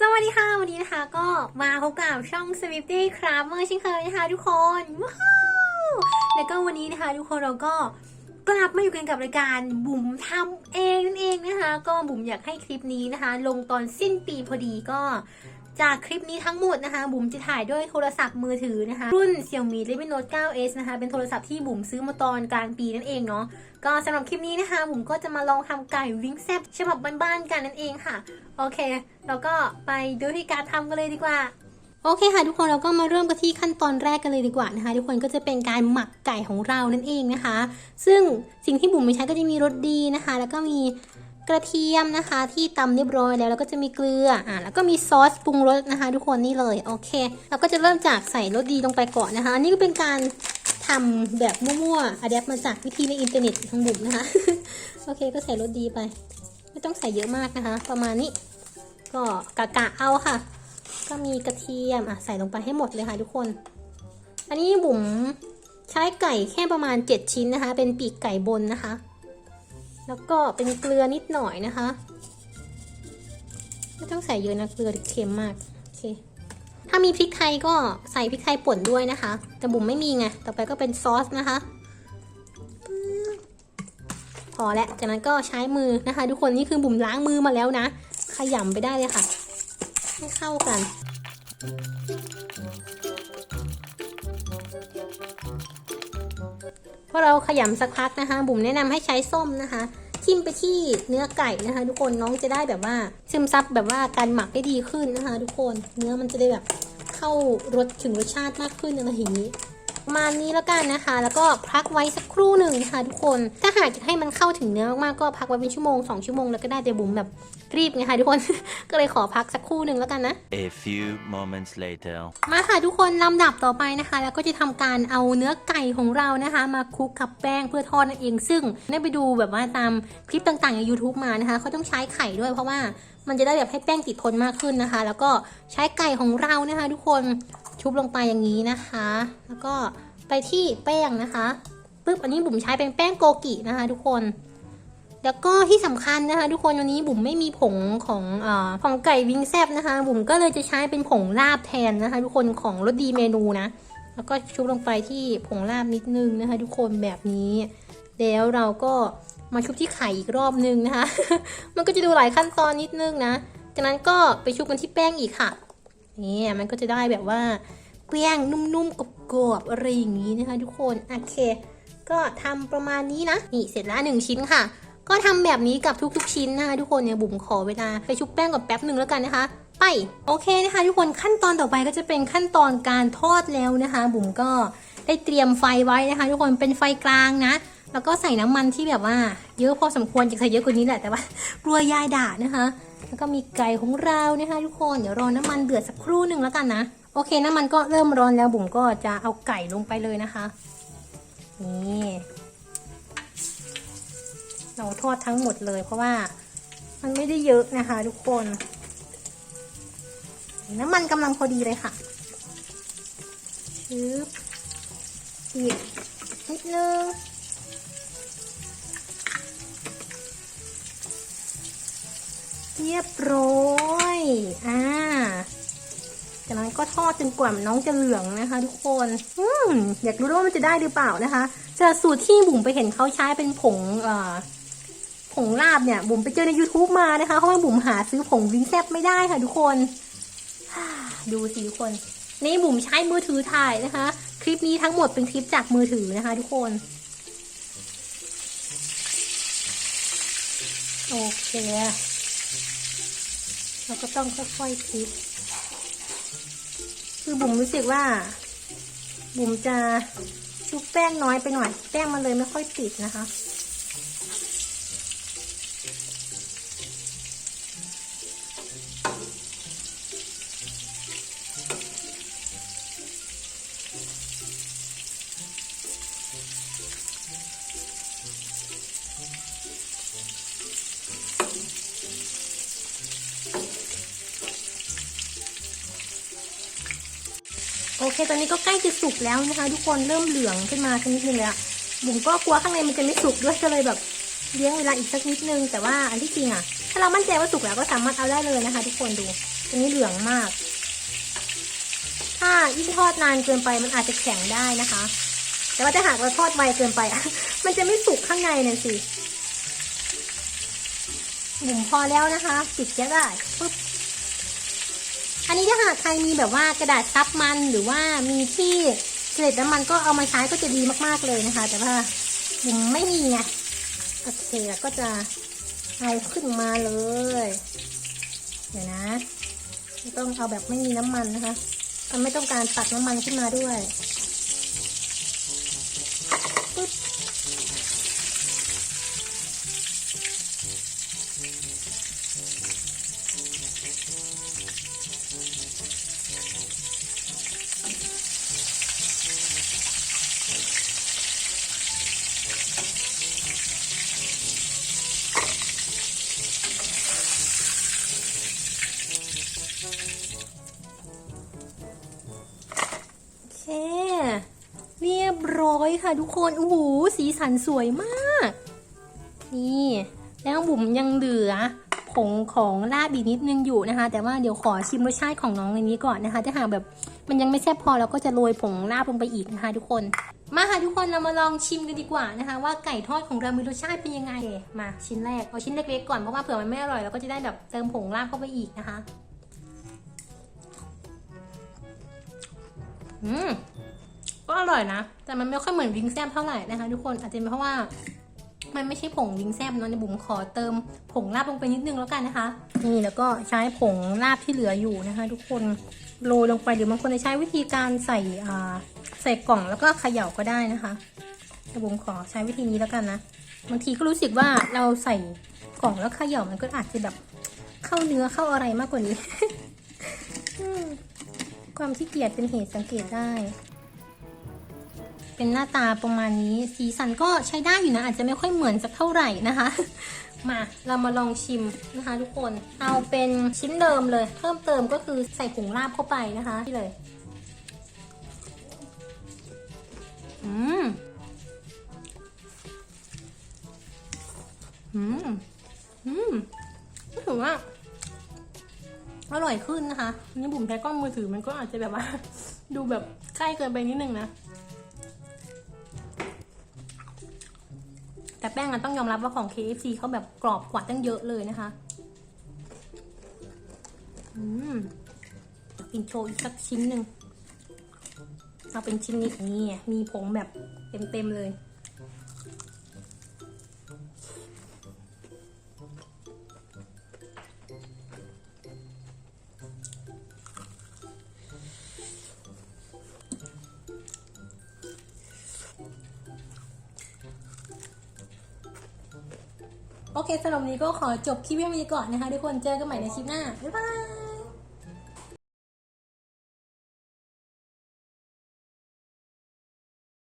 สวัสดีค่ะ วันนี้นะคะก็มาพบกับช่อง Swifty ครับเมื่อเช่นเคยนะคะทุกคนว้าวแล้วก็วันนี้นะคะ ทุกคนเราก็กลับมาอยู่กันกับรายการบุ๋มทำเองนั่นเองนะคะ ก็บุ๋มอยากให้คลิปนี้นะคะ ลงตอนสิ้นปีพอดีก็ จากคลิปนี้ทั้งหมดนะคะ บุ๋มจะถ่ายด้วยโทรศัพท์มือถือนะคะ รุ่น Xiaomi Redmi Note 9s นะคะ เป็นโทรศัพท์ที่บุ๋มซื้อมาตอนกลางปีนั่นเองเนาะก็สำหรับคลิปนี้นะคะบุ๋มก็จะมาลองทำไก่วิงแซบฉบับบ้านๆกันนั่นเองค่ะ โอเค เราก็ไปดูที่การทำกันเลยดีกว่าโอเคค่ะทุกคนเราก็มาเริ่มกันที่ขั้นตอนแรกกันเลยดีกว่านะคะ ทุกคนก็จะเป็นการหมักไก่ของเรานั่นเองนะคะ ซึ่งสิ่งที่บุ๋มไม่ใช้ก็จะมีรสดีนะคะ แล้วก็มี กระเทียมนะคะที่ตำเรียบร้อยแล้วแล้วก็จะมีเกลืออ่าแล้วก็มีซอสปรุงรสนะคะ ทุกคนนี่เลยโอเคเราก็จะเริ่มจากใส่รสดีลงไปก่อนนะคะอันนี่ก็เป็นการทำแบบมั่วๆอะแดปมาจากวิธีในอินเทอร์เน็ตของบุ๋มนะคะ โอเคก็ใส่รสดีไป ไม่ต้องใส่เยอะมากนะคะ ประมาณนี้ ก็กะกะเอาค่ะ ก็มีกระเทียมอะใส่ลงไปให้หมดเลยค่ะทุกคน อันนี้บุ๋มใช้ไก่แค่ประมาณ 7 ชิ้นนะคะ เป็นปีกไก่บนนะคะ แล้วก็เป็นเกลือนิดหน่อยนะคะ ไม่ต้องใส่เยอะนะเกลือเค็มมากโอเคถ้ามีพริกไทยก็ใส่พริกไทยป่นด้วยนะคะ แต่บุ๋มไม่มีไงต่อไปก็เป็นซอสนะคะ พอแล้วจากนั้นก็ใช้มือนะคะ ทุกคนนี่คือบุ๋มล้างมือมาแล้วนะขยำไปได้เลยค่ะ ให้เข้ากัน พอเราขยำสักพักนะคะ บุ๋มแนะนำให้ใช้ส้มนะคะจิ้มไปที่เนื้อไก่นะคะ ทุกคนน้องจะได้แบบว่าซึมซับแบบว่าการหมักได้ดีขึ้นนะคะ ทุกคนเนื้อมันจะได้แบบเข้ารสถึงรสชาติมากขึ้นอะไรอย่างนี้ ประมาณนี้แล้วกันนะคะ แล้วก็พักไว้สักครู่หนึ่งนะคะทุกคน ถ้าหากจะให้มันเข้าถึงเนื้อมากๆก็พักไว้เป็นชั่วโมงสองชั่วโมงแล้วก็ได้แต่บุ๋มแบบรีบไงคะทุกคน ก็เลยขอพักสักครู่หนึ่งแล้วกันนะ A few moments later. มาค่ะทุกคนลำดับต่อไปนะคะ แล้วก็จะทำการเอาเนื้อไก่ของเรานะคะ มาคลุกกับแป้งเพื่อทอดนั่นเอง ซึ่งได้ไปดูแบบว่าตามคลิปต่างๆใน YouTube มานะคะเขาต้องใช้ไข่ด้วยเพราะว่ามันจะได้แบบให้แป้งติดทนมากขึ้นนะคะ แล้วก็ใช้ไก่ของเรานะคะ ทุกคน ชุบลงไปอย่างนี้นะคะ แล้วก็ไปที่แป้งนะคะปึ๊บอันนี้บุ๋มใช้เป็นแป้งโกกินะคะ ทุกคน แล้วก็ที่สำคัญนะคะ ทุกคนวันนี้บุ๋มไม่มีผงของอของไก่วิงแซบนะคะ บุ๋มก็เลยจะใช้เป็นผงลาบแทนนะคะ ทุกคนของรสดีเมนูนะแล้วก็ชุบลงไปที่ผงลาบนิดนึงนะคะ ทุกคนแบบนี้ แล้วเราก็มาชุบที่ไข่อีกรอบนึงนะคะ มันก็จะดูหลายขั้นตอนนิดนึงนะ จากนั้นก็ไปชุบกันที่แป้งอีกค่ะ นี่มันก็จะได้แบบว่าแป้งนุ่มๆกรอบๆอะไรอย่างนี้นะคะ ทุกคนโอเค ก็ทำประมาณนี้นะนี่เสร็จแล้วหนึ่งชิ้นค่ะ ก็ทำแบบนี้กับทุกๆ ชิ้นนะคะทุกคนเนี่ยบุ๋มขอเวลาไปชุบแป้งกับแป๊บหนึ่งแล้วกันนะคะไปโอเคนะคะ ทุกคนขั้นตอนต่อไปก็จะเป็นขั้นตอนการทอดแล้วนะคะ บุ๋มก็ได้เตรียมไฟไว้นะคะ ทุกคนเป็นไฟกลางนะ แล้วก็ใส่น้ำมันที่แบบว่า เยอะพอสมควรจะใส่เยอะกว่านี้แหละแต่ว่า กลัวยายด่านะคะ แล้วก็มีไก่ของเรานะคะทุกคนเดี๋ยวรอน้ำมันเดือดสักครู่หนึ่งแล้วกันนะโอเคน้ำมันก็เริ่มร้อนแล้วบุ๋มก็จะเอาไก่ลงไปเลยนะคะนี่เราทอดทั้งหมดเลยเพราะว่ามันไม่ได้เยอะนะคะทุกคน น้ำมันกำลังพอดีเลยค่ะชึบอีกนิดนึง เรียบร้อยอ่าจากนั้นก็ทอดจนกว่าน้องจะเหลืองนะคะ ทุกคน อืมอยากรู้ด้วยว่ามันจะได้หรือเปล่านะคะจากสูตรที่บุ๋มไปเห็นเขาใช้เป็นผงเอ่อผงลาบเนี่ย บุ๋มไปเจอใน YouTube มานะคะเพราะว่าบุ๋มหาซื้อผงวิงแซบไม่ได้ค่ะทุกคนดูสิทุกคน นี่บุ๋มใช้มือถือถ่ายนะคะ คลิปนี้ทั้งหมดเป็นคลิปจากมือถือนะคะ ทุกคน โอเค เราก็ต้องค่อยๆพลิกคือบุ๋มรู้สึกว่า บุ๋มจะชุบแป้งน้อยไปหน่อย แป้งมันเลยไม่ค่อยติดนะคะ โอเคตอนนี้ก็ใกล้จะสุกแล้วนะคะ ทุกคนเริ่มเหลืองขึ้นมาสักนิดนึงแล้วบุ๋มก็กลัวข้างในมันจะไม่สุกด้วยก็เลยแบบเลี้ยงเวลาอีกสักนิดนึง แต่ว่าอันที่จริงอะถ้าเรามั่นใจว่าสุกแล้วก็สามารถเอาได้เลยนะคะ ทุกคนดูตัวนี้เหลืองมาก ถ้ายิ่งทอดนานเกินไปมันอาจจะแข็งได้นะคะ แต่ว่าถ้าหากเราทอดไวเกินไปอะมันจะไม่สุกข้างในเนี่ยสิหมุนพอแล้วนะคะ ปิดแก๊สได้ปุ๊บ อันนี้ถ้าหากใครมีแบบว่ากระดาษซับมันหรือว่ามีที่เศษน้ำมันก็เอามาใช้ก็จะดีมากๆเลยนะคะ แต่ว่าผมไม่มีไงโอเคแล้วก็จะเอาขึ้นมาเลย เดี๋ยวนะไม่ต้องเอาแบบไม่มีน้ำมันนะคะมันไม่ต้องการตักน้ำมันขึ้นมาด้วย คเรียบร้อยค่ะทุกคนโอ้โหสีสันสวยมาก นี่ แล้วบุ๋มยังเหลือ ผงของลาบอีกนิดนึงอยู่นะคะ แต่ว่าเดี๋ยวขอชิมรสชาติของน้องในนี้ก่อนนะคะ ถ้าหากแบบมันยังไม่แซ่บพอเราก็จะโรยผงลาบลงไปอีกนะคะ ทุกคน มาค่ะทุกคนเรามาลองชิมกันดีกว่านะคะ ว่าไก่ทอดของเรามีรสชาติเป็นยังไง มาชิ้นแรกเอาชิ้นเล็กๆก่อนเพราะว่าเผื่อมันไม่อร่อยเราก็จะได้แบบเติมผงลาบเข้าไปอีกนะคะ อืมก็อร่อยนะ แต่มันไม่ค่อยเหมือนวิงแซบเท่าไหร่นะคะ ทุกคนอาจจะเป็นเพราะว่า มันไม่ใช่ผงวิงแซบเนาะในบุ๋มขอเติมผงลาบลงไปนิดนึงแล้วกันนะคะ นี่แล้วก็ใช้ผงลาบที่เหลืออยู่นะคะ ทุกคนโรยลงไปหรือบางคนจะใช้วิธีการใส่อ่าใส่กล่องแล้วก็เขย่าก็ได้นะคะแต่บุ๋มขอใช้วิธีนี้แล้วกันนะบางทีก็รู้สึกว่าเราใส่กล่องแล้วเขย่ามันก็อาจจะแบบเข้าเนื้อเข้าอะไรมากกว่านี้ ความขี้เกียจเป็นเหตุสังเกตได้ เป็นหน้าตาประมาณนี้สีสันก็ใช้ได้อยู่นะ อาจจะไม่ค่อยเหมือนสักเท่าไหร่นะคะ มาเรามาลองชิมนะคะ ทุกคนเอาเป็นชิ้นเดิมเลย เพิ่มเติมก็คือใส่ผงลาบเข้าไปนะคะนี่เลยอืมอืมอืมรู้สึกว่าอร่อยขึ้นนะคะ นี่บุ๋มใช้กล้องมือถือมันก็อาจจะแบบว่า ดูแบบใกล้เกินไปนิดนึงนะ แต่แป้งอะต้องยอมรับว่าของ KFC เขาแบบกรอบกว่าตั้งเยอะเลยนะคะ อืมกินโชว์อีกสักชิ้นหนึ่งเอาเป็นชิ้นนี้นี่มีผงแบบเต็มๆเลย โอเคสำหรับนี้ก็ขอจบคลิปเพียงนี้ก่อนนะคะทุกคนเจอกันใหม่ในคลิปหน้าบ๊ายบาย